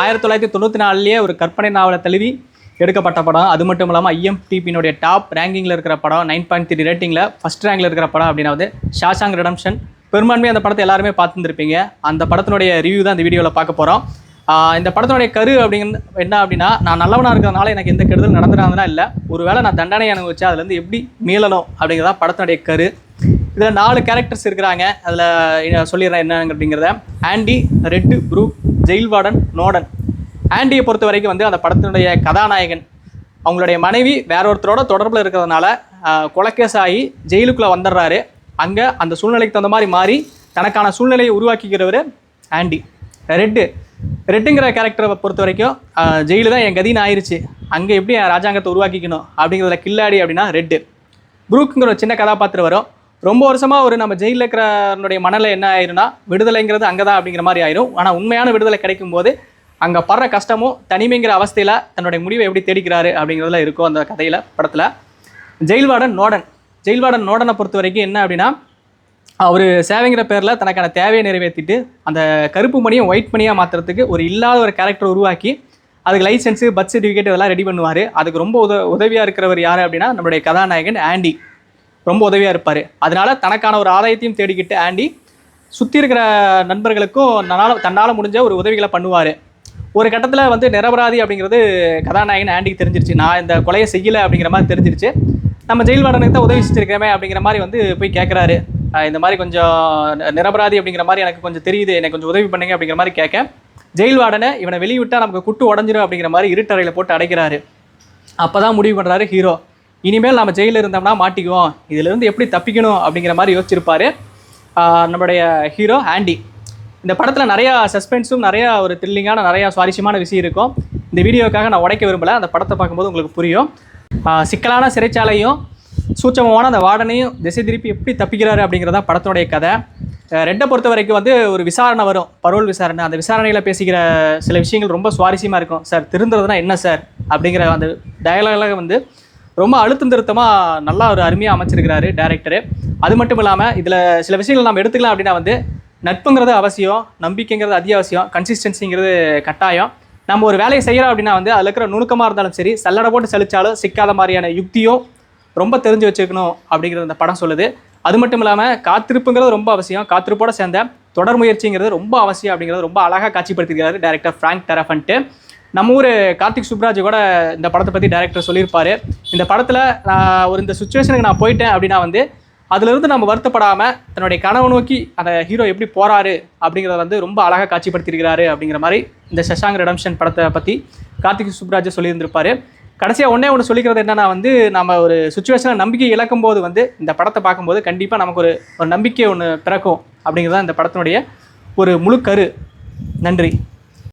ஆயிரத்தி தொள்ளாயிரத்தி தொண்ணூற்றி நாலுலேயே ஒரு கற்பனை நாவலை தழுவி எடுக்கப்பட்ட படம். அது மட்டும் இல்லாமல் ஐஎம்டிபியினுடைய டாப் ரேங்கிங்கில் இருக்கிற படம் நைன் பாயிண்ட் த்ரீ ரேட்டிங்கில் ஃபஸ்ட் ரேங்கில் இருக்கிற படம் அப்படின்னா வந்து ஷாஷாங் ரிடம்ஷன். பெரும்பான்மையாக அந்த படத்தை எல்லாருமே பார்த்துருந்துருப்பீங்க. அந்த படத்தினுடைய ரிவ்யூ தான் இந்த வீடியோவில் பார்க்க போகிறோம் இந்த படத்தினுடைய கரு அப்படிங்கிறது என்ன அப்படின்னா நான் நல்லவனாக இருக்கிறதுனால எனக்கு எந்த கெடுதல் நடந்துடாதுன்னா இல்லை. ஒருவேளை நான் தண்டனை அனுபவிச்சு அதுலேருந்து எப்படி மீளணும் அப்படிங்கிறதா படத்தினுடைய கரு. இதில் நாலு கேரக்டர்ஸ் இருக்கிறாங்க. அதில் சொல்லிடுறேன் என்ன அப்படிங்கிறத ஆண்டி ரெட்டு ப்ரூ ஜெயில் வார்டன் நோடன். ஆண்டியை பொறுத்த வரைக்கும் வந்து அந்த படத்தினுடைய கதாநாயகன் அவங்களுடைய மனைவி வேற ஒருத்தரோட தொடர்பில் இருக்கிறதுனால ஆஹ், ஆகி ஜெயிலுக்குள்ளே வந்துடுறாரு. அங்கே அந்த சூழ்நிலைக்கு தகுந்த மாதிரி மாறி தனக்கான சூழ்நிலையை உருவாக்கிக்கிறவர் ஆண்டி. ரெட்டு. ரெட்டுங்கிற கேரக்டரை பொறுத்த வரைக்கும் ஜெயிலு தான் என் கதின்னு ஆயிடுச்சு அங்கே எப்படி என் ராஜாங்கத்தை உருவாக்கிக்கணும்? அப்படிங்கிறதுல கில்லாடி அப்படின்னா ரெட்டு. ப்ரூக்குங்கிற ஒரு சின்ன கதாபாத்திரம் வரும். ரொம்ப வருஷமாக ஒரு நம்ம ஜெயிலில் இருக்கிறனுடைய மனநிலை என்ன ஆயிரும்னா விடுதலைங்கிறது அங்கே தான் அப்படிங்கிற மாதிரி ஆயிரும். ஆனால் உண்மையான விடுதலை கிடைக்கும் போது அங்கே படுற கஷ்டமும் தனிமைங்கிற அவஸ்தையில் தன்னுடைய முடிவை எப்படி தேடிக்கிறாரு அப்படிங்கிறதுல இருக்கும் அந்த கதையில் படத்தில். ஜெயில்வார்டன் நோடன். ஜெயில்வார்டன் நோடனை பொறுத்த வரைக்கும் என்ன அப்படின்னா அவர் சேவைங்கிற பேரில் தனக்கான தேவையை நிறைவேற்றிட்டு அந்த கருப்பு மணியை ஒயிட் மணியாக மாற்றுறதுக்கு ஒரு இல்லாத ஒரு கேரக்டர் உருவாக்கி அதுக்கு லைசன்ஸு பர்த் சர்டிஃபிகேட் இதெல்லாம் ரெடி பண்ணுவார். அதுக்கு ரொம்ப உத உதவியாக இருக்கிறவர் யார் அப்படின்னா நம்மளுடைய கதாநாயகன் ஆண்டி. ரொம்ப உதவியாக இருப்பார். அதனால் தனக்கான ஒரு ஆதாயத்தையும் தேடிக்கிட்டு ஆண்டி சுற்றி இருக்கிற நண்பர்களுக்கும் தன்னால் தன்னால் முடிஞ்ச ஒரு உதவிகளை பண்ணுவார். ஒரு கட்டத்தில் வந்து நிரபராதி அப்படிங்கிறது கதாநாயகன் ஆண்டிக்கு தெரிஞ்சிருச்சு. நான் இந்த கொலையை செய்யலை அப்படிங்கிற மாதிரி தெரிஞ்சிருச்சு. நம்ம ஜெயில் வார்டனுக்கு தான் உதவி செஞ்சிருக்கிறமே அப்படிங்கிற மாதிரி வந்து போய் கேட்குறாரு இந்த மாதிரி கொஞ்சம் நிரபராதி அப்படிங்கிற மாதிரி எனக்கு கொஞ்சம் தெரியுது. எனக்கு கொஞ்சம் உதவி பண்ணுங்க அப்படிங்கிற மாதிரி கேட்க ஜெயில் வார்டனை இவனை வெளியிட்டால் நமக்கு குட்டு உடஞ்சிரும் அப்படிங்கிற மாதிரி இருட்டறையில் போட்டு அடைக்கிறாரு. அப்போ தான் முடிவு பண்ணுறாரு ஹீரோ. இனிமேல் நம்ம ஜெயிலில் இருந்தோம்னா மாட்டிக்குவோம். இதிலிருந்து எப்படி தப்பிக்கணும் அப்படிங்கிற மாதிரி யோசிச்சிருப்பாரு. நம்மளுடைய ஹீரோ ஆண்டி. இந்த படத்தில் நிறையா சஸ்பென்ஸும் நிறையா ஒரு த்ரில்லிங்கான நிறையா சுவாரஸ்யமான விஷயம் இருக்கும். இந்த வீடியோக்காக நான் உடைக்க விரும்பல. அந்த படத்தை பார்க்கும்போது உங்களுக்கு புரியும். சிக்கலான சிறைச்சாலையும் சூட்சமமான அந்த வார்டனையும் திசை திருப்பி எப்படி தப்பிக்கிறாரு அப்படிங்கிறதா படத்தோடைய கதை. ரெண்டை பொறுத்த வரைக்கும் வந்து ஒரு விசாரணை வரும். பரோல் விசாரணை. அந்த விசாரணையில் பேசிக்கிற சில விஷயங்கள் ரொம்ப சுவாரஸ்யமாக இருக்கும். சார் திருந்துறதுனா என்ன சார்? அப்படிங்கிற அந்த டயலாக வந்து ரொம்ப அழுத்தம் திருத்தமாக நல்லா ஒரு அருமையாக அமைச்சிருக்கிறாரு டேரக்டரு அது மட்டும் இல்லாமல் இதில் சில விஷயங்கள் நம்ம எடுத்துக்கலாம் அப்படின்னா வந்து நட்புங்கிறது அவசியம் நம்பிக்கைங்கிறது அத்தியாவசியம் கன்சிஸ்டன்சிங்கிறது கட்டாயம். நம்ம ஒரு வேலையை செய்கிறோம் அப்படின்னா வந்து அதில் இருக்கிற நுணுக்கமாக இருந்தாலும் சரி சல்லடை போட்டு செழிச்சாலும் சிக்காத மாதிரியான யுக்தியும் ரொம்ப தெரிஞ்சு வச்சுக்கணும் அப்படிங்கிறது அந்த படம் சொல்லுது. அது மட்டும் இல்லாமல் காத்திருப்புங்கிறது ரொம்ப அவசியம். காத்திருப்போட சேர்ந்த தொடர் முயற்சிங்கிறது ரொம்ப அவசியம் அப்படிங்கிறது ரொம்ப அழகாக காட்சிப்படுத்திருக்கிறாரு டேரக்டர் ஃப்ராங்க் டெரஃபன்ட்டு நம்ம ஊர் கார்த்திக் சுப்ராஜ் கூட இந்த படத்தை பற்றி டேரக்டர் சொல்லியிருப்பாரு. இந்த படத்தில் நான் ஒரு இந்த சுச்சுவேஷனுக்கு நான் போயிட்டேன் அப்படின்னா வந்து அதிலிருந்து நம்ம வருத்தப்படாமல் தன்னுடைய கனவு நோக்கி அந்த ஹீரோ எப்படி போகிறாரு அப்படிங்கிறத வந்து ரொம்ப அழகாக காட்சிப்படுத்தியிருக்கிறாரு அப்படிங்கிற மாதிரி இந்த சசாங் ரெடம்ஷன் படத்தை பற்றி கார்த்திக் சுப்ராஜ் சொல்லியிருந்திருப்பார். கடைசியாக ஒன்றே ஒன்று சொல்லிக்கிறது என்னன்னா வந்து நம்ம ஒரு சுச்சுவேஷனை நம்பிக்கை இழக்கும் போது வந்து இந்த படத்தை பார்க்கும்போது கண்டிப்பாக நமக்கு ஒரு ஒரு நம்பிக்கை ஒன்று பிறக்கும் அப்படிங்கிறது தான் இந்த படத்தினுடைய ஒரு முழு கரு. நன்றி.